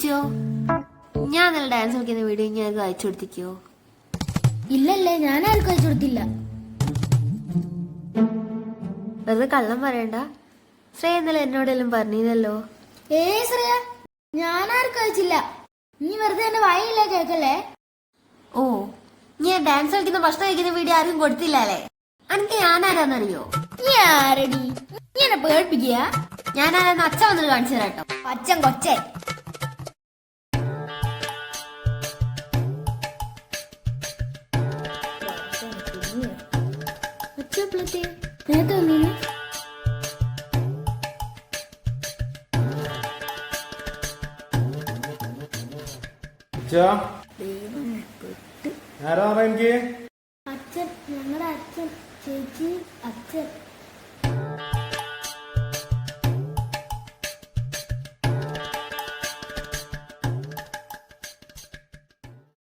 ഇച്ചോ ഞാൻ നല്ല ഡാൻസ് കളിക്കുന്ന വീഡിയോ ഞാൻ അയച്ചു കൊടുത്തിക്കോ? ഇല്ലല്ലേ ഞാൻ ആർക്കും അയച്ചു കൊടുത്തില്ല. വെറുതെ കള്ളം പറയണ്ട. ശ്രേയ ഇന്നലെ എന്നോടെല്ലാം പറഞ്ഞില്ലല്ലോ ഏ ശ്രേയ ഞാൻ ആർക്കും അയച്ചില്ല. നീ വെറുതെ എന്റെ വായില്ല കേക്കല്ലേ? ഓ നീ ഡാൻസ് കളിക്കുന്ന ഭക്ഷണം കഴിക്കുന്ന വീഡിയോ ആരും കൊടുത്തില്ല അല്ലേ? ഞാൻ ഞാനാരാന്നറിയോ നീ ആരടി? നീ എന്നെ പേടിപ്പിക്കുക? ഞാനാരാന്ന് അച്ഛൻ വന്നിട്ട് കാണിച്ചു തരാട്ടോ അച്ഛൻ പച്ചൻ കൊച്ചേ നേരത്തെ വന്നീന് ആരാ എനിക്ക് അച്ഛൻ ഞങ്ങളുടെ അച്ഛൻ ചേച്ചി അച്ഛൻ